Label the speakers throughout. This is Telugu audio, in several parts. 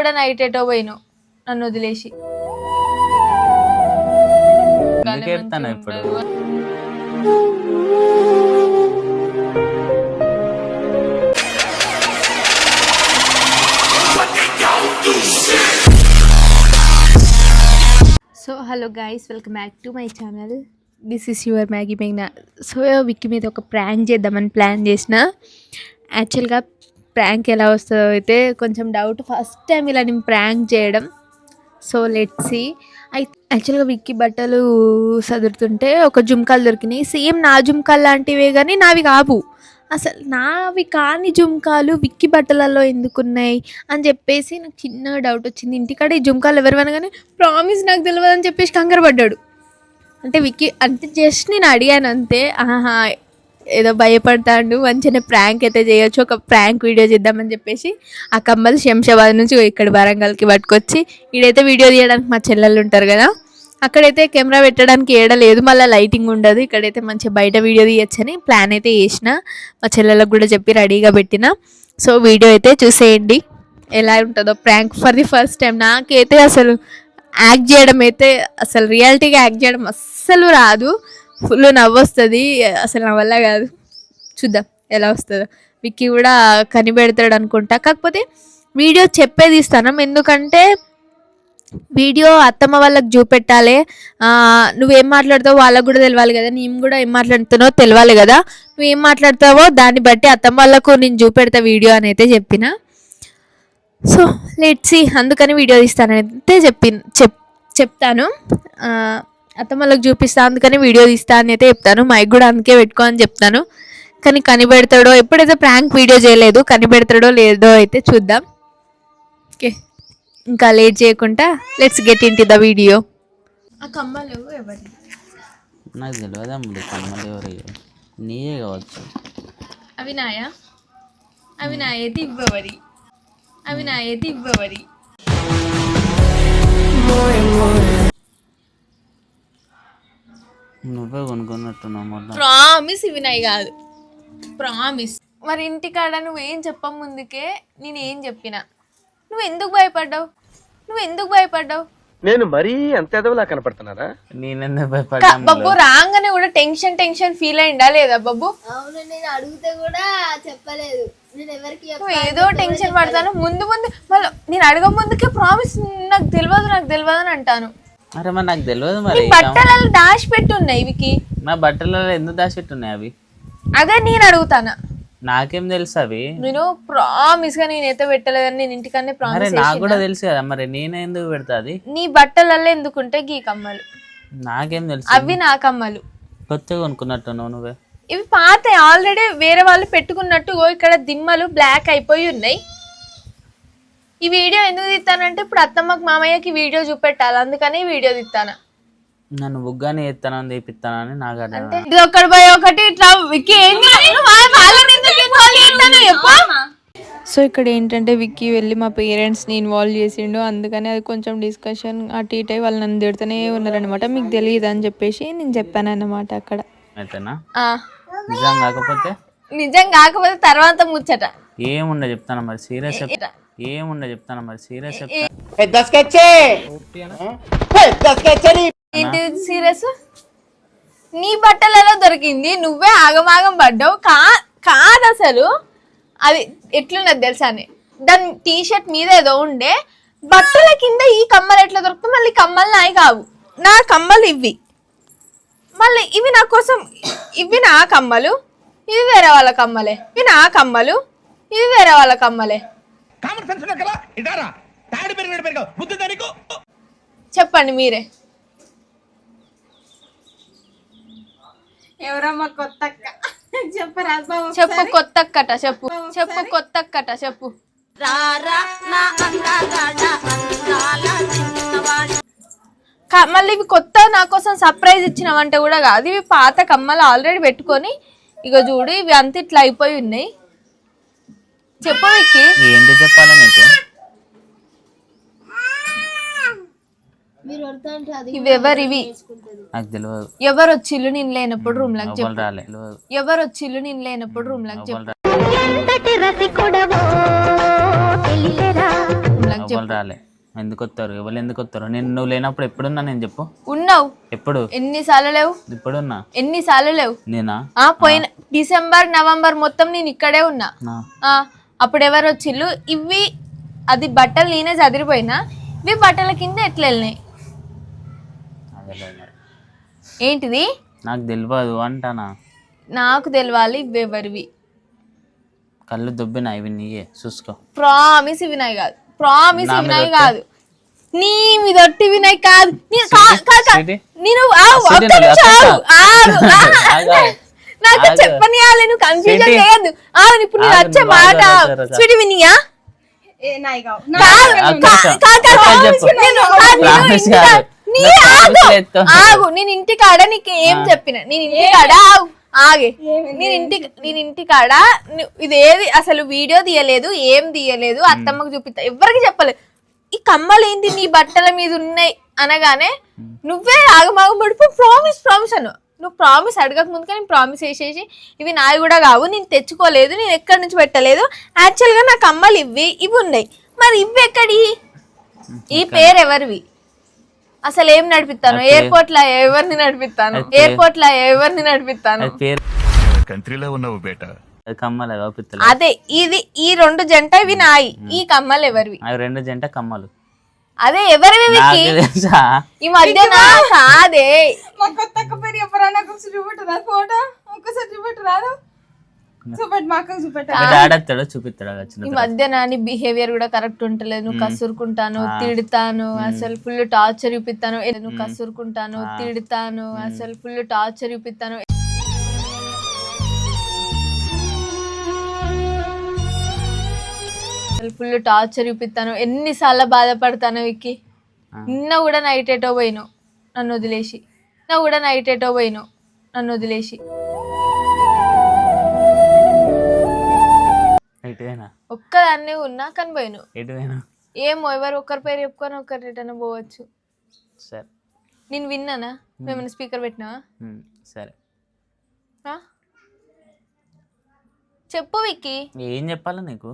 Speaker 1: కూడా నైట్ ఎటో పోయినావు. నన్ను వదిలేసి.
Speaker 2: ఇప్పుడు?
Speaker 1: So hello guys welcome back to my channel this is your Maggie మేఘ్నా so Vicky మీద ఒక ప్రాంక్ చేద్దామని ప్లాన్ చేసిన. యాక్చువల్గా ప్రాంక్ ఎలా వస్తుందో అయితే కొంచెం డౌట్ ఫస్ట్ టైం ఇలా నేను ప్రాంక్ చేయడం. సో లెట్ సి అయితే యాక్చువల్గా విక్కీ బట్టలు సదురుతుంటే ఒక జుమ్కాలు దొరికినాయి. సేమ్ నా జుమ్కాలు లాంటివే కానీ నావి కావు. అసలు నావి కాని జుమ్కాలు విక్కీ బట్టలలో ఎందుకున్నాయి అని చెప్పేసి నాకు చిన్న డౌట్ వచ్చింది. ఇంటికాడ ఈ జుమ్కాలు ఎవరు అనగానే ప్రామిస్ నాకు తెలియదు అని చెప్పేసి కంగారు పడ్డాడు. అంటే విక్కీ అంటే జస్ట్ నేను అడిగాను అంతే. ఆహా ఏదో భయపడతాడు మంచిగా ప్రాంక్ అయితే చేయొచ్చు. ఒక ప్రాంక్ వీడియో చేద్దామని చెప్పేసి ఆ కమ్మలు శంషాబాద్ నుంచి ఇక్కడ వరంగల్కి పట్టుకొచ్చి ఈడైతే వీడియో తీయడానికి మా చెల్లెళ్ళు ఉంటారు కదా. అక్కడైతే కెమెరా పెట్టడానికి ఏడలేదు మళ్ళీ లైటింగ్ ఉండదు. ఇక్కడైతే మంచిగా బయట వీడియో తీయొచ్చని ప్లాన్ అయితే చేసిన. మా చెల్లెలకు కూడా చెప్పి రెడీగా పెట్టిన. సో వీడియో అయితే చూసేయండి. ఎలా ఉంటుందో prank for the first time నాకైతే అసలు యాక్ట్ చేయడం అయితే అసలు రియాలిటీగా యాక్ట్ చేయడం అస్సలు రాదు. ఫుల్ నవ్వు వస్తుంది అసలు నా వల్ల కాదు. చూద్దాం ఎలా వస్తుందో. విక్కీ కూడా కనిపెడతాడు అనుకుంటా. కాకపోతే వీడియో చెప్పేది ఇస్తాను. ఎందుకంటే వీడియో అత్తమ్మ వాళ్ళకి చూపెట్టాలి. నువ్వేం మాట్లాడతావో వాళ్ళకు కూడా తెలియాలి కదా. నేను కూడా ఏం మాట్లాడుతున్నావో తెలియాలి కదా. నువ్వేం మాట్లాడతావో దాన్ని బట్టి అత్తమ్మ వాళ్ళకు నేను చూపెడతా వీడియో అని అయితే చెప్పిన. సో లెట్సి అందుకని వీడియో తీస్తానైతే చెప్పి చెప్ చెప్తాను. ఆ, అత్తమ్మ వాళ్ళకి చూపిస్తా అందుకని వీడియో తీస్తా అని అయితే చెప్తాను. మైక్ కూడా అందుకే పెట్టుకో అని చెప్తాను. కానీ కనిపెడతాడో ఎప్పుడైతే ప్రాంక్ వీడియో చేయలేదు కనిపెడతాడో లేదో అయితే చూద్దాం. ఓకే. ఇంకా లేట్ చేయకుండా let's get into the video ఆ కమ్మలు ఎవరి
Speaker 2: నాకు తెలియదు అమ్ముడు కమ్మలు ఎవరు నీయే కావచ్చు.
Speaker 1: అవి నాయా? అవి నాయేది ఇవ్వవరి. అవి నాయేది ఇవ్వవరి.
Speaker 2: నువ్వే కొనుక్కున్నట్టున్నావు
Speaker 1: ప్రామిస్ ఇవి నాయి కాదు. ప్రామిస్. మరి ఇంటికాడ నువ్వేం చెప్పం ముందుకే నేనేం చెప్పిన? నువ్వు ఎందుకు భయపడ్డావు? నువ్వు ఎందుకు భయపడ్డావు?
Speaker 3: నేను మరీ అంత ఎదవలా కనపడుతున్నారా
Speaker 2: నేనెందుకు
Speaker 1: క-
Speaker 2: భయపడ్డా
Speaker 1: బబ్బు రాగానే కూడా టెన్షన్ టెన్షన్ ఫీల్ అయిందా లేదా బబ్బు?
Speaker 4: అవును నేను అడిగితే కూడా చెప్పలేదు. నేను ఎవరికి
Speaker 1: నువ్వు ఏదో టెన్షన్ పడతాను. ముందు ముందు మళ్ళీ నేను అడగ ముందుకే ప్రామిస్ నాకు తెలియదు నాకు తెలియదు అని అంటాను.
Speaker 2: అరే మరి నాకు తెలియదు మరి
Speaker 1: బట్టలలో దాచి పెట్టి ఉన్నాయి ఇవికి.
Speaker 2: నా బట్టలలో ఎందుకు దాచిట్టున్నాయి అవి?
Speaker 1: అదే నేను అడుగుతానా?
Speaker 2: నాకేం తెలుసు అవి?
Speaker 1: నేను ప్రామిస్గా నేను ఎత్త పెట్టలేదని నేను ఇంటికన్నా
Speaker 2: అరే
Speaker 1: ప్రామిస్
Speaker 2: నాకు కూడా తెలుసు కదా మరి నేనే ఎందుకు పెడతా అది
Speaker 1: నీ బట్టలలో ఎందుకుంటే గీ కమ్మలు.
Speaker 2: నాకేం తెలుసు?
Speaker 1: అవి నా కమ్మలు.
Speaker 2: కొత్తగా కొనుక్కున్నట్టున్నావు నువ్వే.
Speaker 1: ఇవి పాత ఆల్రెడీ వేరే వాళ్ళు పెట్టుకున్నట్టు ఇక్కడ దిమ్మలు బ్లాక్ అయిపోయి ఉన్నాయి. ఈ వీడియో ఎందుకు తీస్తానంటే ఇప్పుడు అత్తమ్మకి మామయ్యకి వీడియో చూపెట్టాలి. అందుకని ఈ వీడియో తీస్తాను.
Speaker 2: నన్ను బుగ్గాని ఎత్తానని తెప్పిస్తానని నాకు అర్థం
Speaker 1: అంటే ఇది ఒకటి పోయి ఒకటి ఇట్లా విక్కీ ఏం చేస్తున్నావు? వా- వాళ్ళని ఎందుకు involve చేస్తున్నావు? చెప్పు? సో ఇక్కడ ఏంటంటే విక్కీ వెళ్ళి మా పేరెంట్స్ని ఇన్వాల్వ్ చేసిండు. అందుకని అది కొంచెం డిస్కషన్ అటు ఇటు అయి వాళ్ళు నన్ను తిడుతూనే ఉన్నారనమాట మీకు తెలియదు అని చెప్పేసి నేను చెప్పాను అన్నమాట అక్కడ.
Speaker 2: అయితేనా?
Speaker 1: ఆ,
Speaker 2: నిజం కాకపోతే?
Speaker 1: నిజం కాకపోతే తర్వాత ముచ్చట.
Speaker 2: ఏముండ చెప్తాను మరి. సీరియస్ చెప్తా. ఏముండ చెప్తాను మరి? సీరియస్ చెప్తా.
Speaker 1: ఏంటి సీరియస్? నీ బట్టలలో దొరికింది నువ్వే ఆగమాగం పడ్డావు. కా కాదు అసలు. అది ఎట్లున్నది తెలుసా అని. దాని టీ షర్ట్ మీద ఏదో ఉండే బట్టల కింద ఈ కమ్మలు ఎట్లా దొరుకుతాయి? మళ్ళీ కమ్మలు నాయి కావు. నా కమ్మలు ఇవి మళ్ళీ ఇవి నా కోసం ఇవి నా కమ్మలు ఇవి వేరే వాళ్ళ కమ్మలే. ఇవి నా కమ్మలు ఇవి వేరే వాళ్ళ కమ్మలే.
Speaker 3: కామన్ సెన్స్ ఉన్నా కదా? ఇదారా తాడి పెరిగినట్టు పెరిగావు బుద్ధి దానికి
Speaker 1: చెప్పండి మీరే.
Speaker 4: ఎవరమ్మా కొత్త చెప్పరా
Speaker 1: చెప్పు కొత్త కట చెప్పు చెప్పు. కొత్త కట చెప్పు క- మళ్ళీ ఇవి కొత్త నా కోసం సర్ప్రైజ్ ఇచ్చినవంటే కూడా కాదు. ఇవి పాత కమ్మలు ఆల్రెడీ పెట్టుకొని ఇక చూడు ఇవి అంత ఇట్లా అయిపోయి ఉన్నాయి. చెప్పు విక్కి?
Speaker 2: ఏంటి చెప్పాలా నీకు?
Speaker 4: మీరు వడతా అంటే అది
Speaker 1: ఇవి
Speaker 2: నాకు తెలియదు
Speaker 1: ఎవరు వచ్చిల్లు నేను లేనప్పుడు రూమ్
Speaker 2: ఎవరు
Speaker 1: చెప్పు.
Speaker 2: రాలే తెలియదు
Speaker 1: ఎవరు వచ్చిల్లు నేను లేనప్పుడు రూమ్లకు చెప్పు.
Speaker 2: ఎవరు రాలే. ఎవరు ఎందుకు వస్తారు ఎవరు ఎందుకు వస్తారు నేను నువ్వు లేనప్పుడు ఎప్పుడున్నా నేను చెప్పు.
Speaker 1: ఉన్నావు?
Speaker 2: ఎప్పుడు?
Speaker 1: ఎన్నిసార్లు లేవు?
Speaker 2: ఇప్పుడున్నా.
Speaker 1: ఎన్నిసార్లు లేవు?
Speaker 2: నేనా?
Speaker 1: ఆ పోయిన డిసెంబర్ నవంబర్ మొత్తం నేను ఇక్కడే ఉన్నా. అప్పుడు ఎవరు వచ్చిళ్ళు? ఇవి అది బట్టలు నేనే చదిరిపోయినా. ఇవి బట్టల కింద ఎట్లా వెళ్ళినాయి. ఏంటిది?
Speaker 2: నాకు తెలియదు అంటానా?
Speaker 1: నాకు తెలవాలి ఇవి ఎవరివి
Speaker 2: కళ్ళు దుబ్బిన ఇవి నీయే చూసుకో.
Speaker 1: ప్రామిస్ ఇవి నాయి కాదు. ప్రామిస్ ఇవి నాయి? కాదు. నీ మీద ఒట్టి వినాయి కాదు? నేను
Speaker 2: నువ్వు.
Speaker 1: నాకు. చెప్పనియాలి నువ్వు కన్ఫ్యూజన్? చేయొద్దు ఆగు ఇప్పుడు నేను
Speaker 2: ఆగు,
Speaker 1: వచ్చే
Speaker 2: నువ్వు
Speaker 1: మాట. స్వీటీ వినియా. ఆగు. నేను ఇంటి కాడ నీకు ఏం చెప్పిన. నేను ఇంటి కాడ ఆగు, ఆగే. నేను ఇంటి నేను ఇంటి కాడ ను- ఇది ఏది అసలు వీడియో తీయలేదు ఏం తీయలేదు అత్తమ్మకు చూపిస్తా. ఎవరికి చెప్పలేదు ఈ కమ్మలు ఏంటి నీ బట్టల మీద ఉన్నాయి అనగానే నువ్వే ఆగమాగం పడిపో. ప్రామిస్ ప్రామిస్ అను. నువ్వు ప్రామిస్ అడగక ముందుగా నేను ప్రామిస్ వేసేసి ఇవి నావి కూడా కావు నేను తెచ్చుకోలేదు నేను ఎక్కడి నుంచి పెట్టలేదు. యాక్చువల్గా నా కమ్మలు ఇవి ఇవి ఉన్నాయి. మరి ఇవి ఎక్కడి? ఈ పేరు ఎవరివి అసలు ఏం నడిపిస్తాను? ఎయిర్పోర్ట్లో ఎవరిని నడిపిస్తాను? ఎయిర్పోర్ట్లో ఎవరిని నడిపిస్తాను?
Speaker 2: అది పేరు
Speaker 5: కంట్రీలో ఉన్నావు బేటా.
Speaker 2: అది కమ్మలు పిత్తలు
Speaker 1: అదే ఇది ఈ రెండు జంట ఇవి నాయి. ఈ కమ్మలు ఎవరివి?
Speaker 2: రెండు జంట కమ్మలు.
Speaker 1: అదే
Speaker 2: తెలుసా?
Speaker 1: ఈ మధ్య నా కాదే.
Speaker 6: మా కొత్త అక్క పేరు ఒకసారి చూపెట్టరా? ఫోటో? ఒక్కసారి చూపెట్టరాదు చూపెట్టు మా అక్కకు
Speaker 2: చూపిస్తాడు
Speaker 1: ఈ
Speaker 2: వచ్చిన
Speaker 1: మధ్య నాని బిహేవియర్ కూడా కరెక్ట్ ఉంటలేదు. నువ్వు కసురుకుంటాను తిడతాను. అసలు ఫుల్ టార్చర్ చూపిస్తాను. నువ్వు కసురుకుంటాను తిడతాను. అసలు ఫుల్ టార్చర్ చూపిస్తాను. ఫుల్ టార్చర్ చూపిస్తాను. ఎన్నిసార్లు బాధపడతాను విక్కి. నిన్న కూడా నైట్ ఎటో పోయినావు నన్ను వదిలేసి. నిన్న కూడా నైట్ ఎటో పోయినావు నన్ను వదిలేసి.
Speaker 2: ఎటువైనా
Speaker 1: ఒక్కదాన్నే ఉన్నా కానీ పోయినావు
Speaker 2: ఎటువైనా
Speaker 1: ఏమో ఎవరు ఒకరి పేరు చెప్పుకొని ఒకరి రిటర్న్ పోవచ్చు.
Speaker 2: సరే.
Speaker 1: నేను విన్నానా? మేమైనా స్పీకర్ పెట్టినావా?
Speaker 2: ఉమ్, సరే.
Speaker 1: ఆ? చెప్పు విక్కీ.
Speaker 2: ఏం చెప్పాలా నీకు?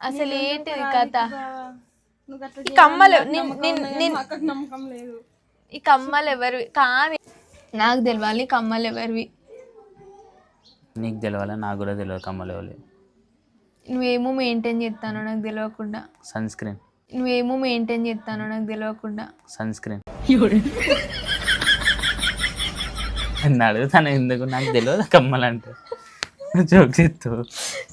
Speaker 1: అసలు ఏంటిది కథ? ఈ కమ్మలు
Speaker 6: నమ్మకం లేదు
Speaker 1: ఈ కమ్మలు ఎవరివి? కాదు నాకు తెలియాలి ఈ కమ్మలు ఎవరివి?
Speaker 2: నీకు తెలియాలి నాకు కూడా తెలియదు కమ్మలు ఎవరు
Speaker 1: నువ్వేమో మెయింటైన్ చేస్తానో నాకు తెలియకుండా
Speaker 2: సన్ స్క్రీన్
Speaker 1: నువ్వేమో మెయింటైన్ చేస్తానో నాకు తెలియకుండా
Speaker 2: సన్ స్క్రీన్ నన్ను అడుగుతాను ఎందుకు? నాకు తెలియదు కమ్మలంటే. జోక్ చేస్తూ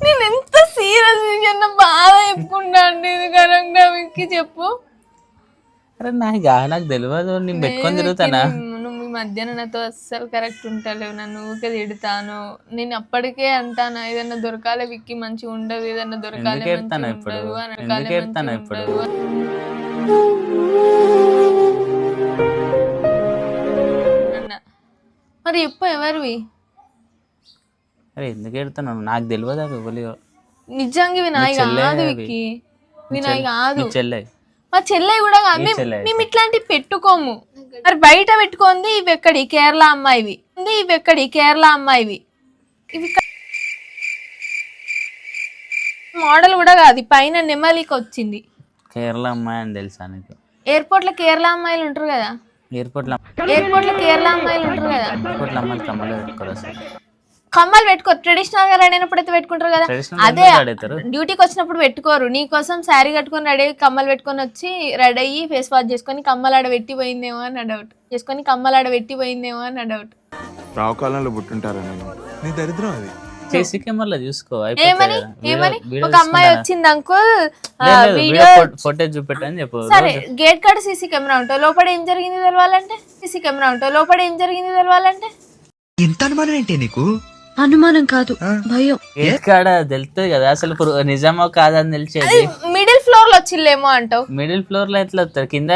Speaker 1: నేను ఎంత సీరియస్ విషయం బాగా చెప్పుకుంటా అండి. ఇది కరెక్ట్ విక్కీ చెప్పు?
Speaker 2: అరే నాకు నాకు తెలియదు నేను పెట్టుకొని తిరుగుతానా?
Speaker 1: నువ్వు- ఈ మధ్యాహ్నం నాతో అస్సలు కరెక్ట్ ఉంటలేవు. నన్ను ఊరికే తిడతాను. నేను అప్పటికే అంటాను ఏదన్నా దొరకాలి విక్కి మంచిగా ఉండదు. ఏదన్నా దొరకాలి మంచిగా? ఉండదు. అని
Speaker 2: ఇప్పుడు?
Speaker 1: మరి చెప్పు ఎవరివి?
Speaker 2: అరే ఎందుకు ఎడుతున్నాను నాకు తెలియదు అవి ఎవరు
Speaker 1: నిజంగా ఇవి నాయి
Speaker 2: చెల్లె
Speaker 1: కాదు. విక్కి. ఇవి నాయి కాదు.
Speaker 2: మీ చెల్లె.
Speaker 1: మా చెల్లె కూడా కాదు మేము- ఇట్లాంటివి పెట్టుకోము. మరి బయట పెట్టుకుంది ఇవి ఎక్కడి? కేరళ అమ్మాయివి. ఉంది ఇవి ఎక్కడి? కేరళ అమ్మాయివి. ఇవి మోడల్ కూడా కాదు. పైన నెమలికి వచ్చింది.
Speaker 2: కేరళ అమ్మాయి అని తెలుసా నీకు?
Speaker 1: ఎయిర్పోర్ట్లో కేరళ అమ్మాయిలు ఉంటారు కదా?
Speaker 2: ఎయిర్పోర్ట్లో
Speaker 1: ఎయిర్పోర్ట్లో కేరళ అమ్మాయిలు ఉంటారు కదా?
Speaker 2: ఎయిర్పోర్ట్లో అమ్మాయిలు కమ్మలు పెట్టుకోరు
Speaker 1: కమ్మలు పెట్టుకో ట్రెడిషనల్గా రెడీ అయినప్పుడు అయితే పెట్టుకుంటారు కదా. అదే. డ్యూటీకి వచ్చినప్పుడు పెట్టుకోరు. నీ కోసం శారీ కట్టుకొని రెడీ కమ్మలు పెట్టుకొని వచ్చి రెడీ అయ్యి ఫేస్ వాష్ చేసుకొని కమ్మలు ఆడ పెట్టి పోయిందేమో అని డౌట్ చేసుకొని కమ్మలు ఆడ పెట్టి పోయిందేమో అని డౌట్
Speaker 5: రావు కాలంలో పుట్టుంటారా నేను నీ దరిద్రం అది.
Speaker 2: కెమెరాలో చూసుకో
Speaker 1: ఏమని? ఒక అమ్మాయి? వచ్చింది అంకుల్ వీడియో
Speaker 2: వీడియో ఫోటేజ్ చూపెట్టని చెప్పు.
Speaker 1: సరే గేట్ కాడ సీసీ కెమెరా ఉంటావు లోపల ఏం జరిగింది తెలవాలంటే? సీసీ కెమెరా ఉంటావు లోపల ఏం జరిగింది తెలవాలంటే?
Speaker 7: ఇంత అనుమానం ఏంటి నీకు?
Speaker 8: అనుమానం కాదు భయం.
Speaker 2: ఇక్కడ తెలుస్తుంది కదా అసలు ఇప్పుడు నిజమో కాదని తెలిసేది.
Speaker 1: మిడిల్ ఫ్లోర్లో వచ్చిల్లేమో అంటావు.
Speaker 2: మిడిల్ ఫ్లోర్లో ఎట్లా వస్తారు? కింద.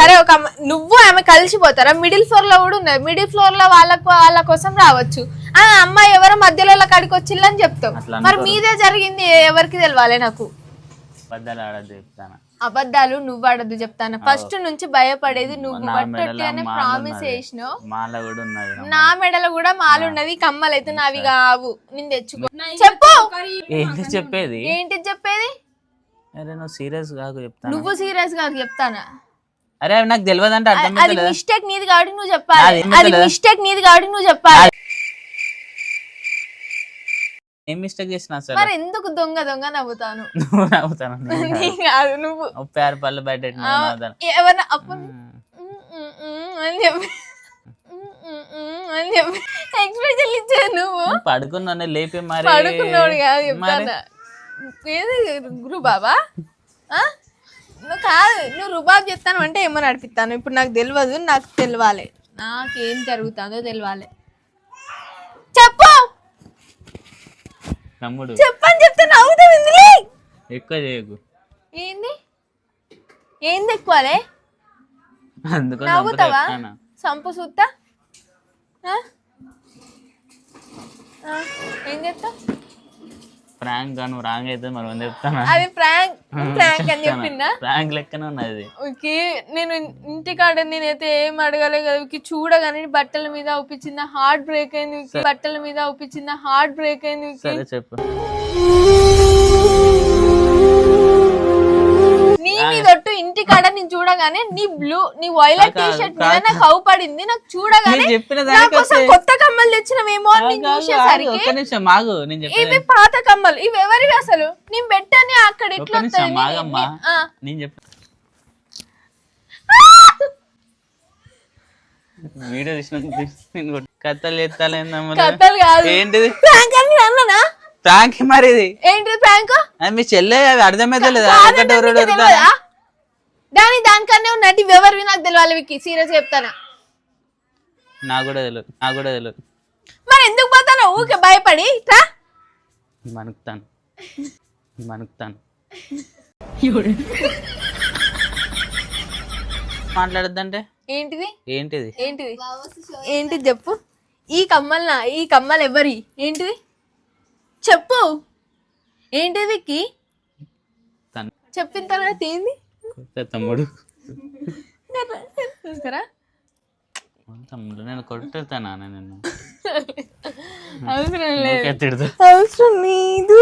Speaker 1: సరే ఒక నువ్వు ఆమె కలిసిపోతారా? మిడిల్ ఫ్లోర్లో కూడా ఉన్నది మిడిల్ ఫ్లోర్లో వాళ్ళకు వాళ్ళ కోసం రావచ్చు. ఆ అమ్మాయి ఎవరో మధ్యలో కాడికి వచ్చిల్లని చెప్తావు.
Speaker 2: అట్లా
Speaker 1: మరి. మీదే జరిగింది ఎవరికి తెలవాలి నాకు?
Speaker 2: చెప్తాను?
Speaker 1: అబద్ధాలు నువ్వు ఆడద్దు చెప్తాను. ఫస్ట్ నుంచి భయపడేది నువ్వు
Speaker 2: మెడలో
Speaker 1: అనే
Speaker 2: మాల
Speaker 1: ప్రామిస్
Speaker 2: ఉన్నది.
Speaker 1: చేసినావు.
Speaker 2: మాల కూడా ఉన్నది
Speaker 1: నా మెడలో. కూడా మాలున్నది కమ్మలు అయితే నావి కావు. నేను తెచ్చుకో. చెప్పు.
Speaker 2: ఏంటి చెప్పేది?
Speaker 1: ఏంటి చెప్పేది?
Speaker 2: అరే నువ్వు సీరియస్ కాకు చెప్తాను?
Speaker 1: నువ్వు సీరియస్గా చెప్తానా?
Speaker 2: అరే నాకు తెలియదు అంటే
Speaker 1: అది? మిస్టేక్ నీది కాబట్టి నువ్వు చెప్పాలి. అది? మిస్టేక్ నీది కాబట్టి నువ్వు చెప్పాలి.
Speaker 2: ఏం మిస్టేక్ చేసిన అసలు
Speaker 1: మరి ఎందుకు దొంగ దొంగ నవ్వుతాను?
Speaker 2: నువ్వు నవ్వుతాను
Speaker 1: నీ కాదు. నువ్వు.
Speaker 2: ముప్పై ఆరు పళ్ళు బయట నవ్వుతాను.
Speaker 1: ఎవరన్నా అప్పుడు అని చెప్పి అని చెప్పి ఎక్స్ప్రెషన్ ఇచ్చావు నువ్వు.
Speaker 2: నువ్వు పడుకున్నా లేపి మరి
Speaker 1: పడుకున్నాడు కాదు చెప్తాను. ఏది రుబాబా ఆ? నువ్వు కాదు నువ్వు రుబాబ్ చెప్తాను అంటే ఏమో నడిపిస్తాను. ఇప్పుడు నాకు తెలియదు నాకు తెలియాలి నాకేం జరుగుతుందో తెలియాలి చెప్పు
Speaker 2: తమ్ముడు.
Speaker 1: చెప్పని చెప్తే నవ్వుతావు ఇందులో.
Speaker 2: ఎక్కువ చేయకు.
Speaker 1: ఏంది? ఏంది ఎక్కువలే?
Speaker 2: అందుకని
Speaker 1: నవ్వుతావా?
Speaker 2: చెప్తాను?
Speaker 1: సంపు సుత్తా? ఆ? ఆ, ఏం చెప్తావు?
Speaker 2: ప్రాంక్గా నువ్వు రాంగ్ అయితే వంద చెప్తానా?
Speaker 1: అది ప్రాంక్ ప్రాంక్ అని చెప్పిందా?
Speaker 2: ప్రాంక్ లెక్కనే ఉన్నది.
Speaker 1: ఓకే నేను ఇంటికాడ నేనైతే ఏం అడగలే కదా చూడగానే బట్టల మీద ఒప్పించిందా హార్ట్ బ్రేక్ అయింది. బట్టల మీద ఒప్పించిందా హార్ట్ బ్రేక్ అయింది.
Speaker 2: సరే చెప్పు.
Speaker 1: నీ మీద ఒట్టు ఇంటికాడ నేను చూడగానే నీ బ్లూ నీ వైలెట్ టీ షర్ట్ మీద. నాకు పడింది నాకు చూడగానే
Speaker 2: చెప్పిన దానికి
Speaker 1: అసలు
Speaker 2: వస్తే-
Speaker 1: కొత్త కమ్మలు తెచ్చినవేమో అని నేను
Speaker 2: ఆగు, ఆగు,
Speaker 1: చూసేసరికి
Speaker 2: ఒక్క నిమిషం ఆగు నేను
Speaker 1: ఇవి
Speaker 2: చెప్పేది
Speaker 1: పాత కమ్మలు ఇవి ఎవరివి అసలు? నేను పెట్టని అక్కడ
Speaker 2: ఒక్క
Speaker 1: ఎట్లా
Speaker 2: నిమిషం
Speaker 1: వస్తుంది
Speaker 2: ఆగమ్మా.
Speaker 1: ఆ.
Speaker 2: నేను చెప్ప వీడియో నేను కథలు ఎత్తాలేందమ్మా
Speaker 1: కథలు కాదు.
Speaker 2: ఏంటిది?
Speaker 1: ప్రాంక్ అని అన్ననా
Speaker 2: ప్రాంక్ మరి ఇది?
Speaker 1: ఏంటిది ప్రాంక్
Speaker 2: అది మీ చెల్లె అవి అర్థమైతే లేదా
Speaker 1: కాదంటే
Speaker 2: ఒకటి ఎవరు
Speaker 1: మీకు
Speaker 2: అడుగుతారా?
Speaker 1: తెలియదా? దాని దానికన్నా ఉన్నట్టు ఎవరివి నాకు తెలియాలి వికి సీరియస్ చెప్తానా?
Speaker 2: నాకు కూడా తెలియదు నాకు కూడా తెలియదు
Speaker 1: మరి ఎందుకు పోతాను? ఊకే భయపడి రా
Speaker 2: మనుకుతాను. మనుకుతాను. మాట్లాడద్దంటే?
Speaker 1: ఏంటిది?
Speaker 2: ఏంటిది?
Speaker 1: ఏంటిది? ఏంటిది చెప్పు. ఈ కమ్మల్ నా ఈ కమ్మలు ఎవరి ఏంటిది? చెప్పు. ఏంటిది విక్కి చెప్పిన తర్వాత ఏంది?
Speaker 2: తమ్ముడు.
Speaker 1: చూస్తారా?
Speaker 2: తమ్ముడు నేను కొట్టుతానా నేను
Speaker 1: అవసరం లేదు. అవసరం లేదు.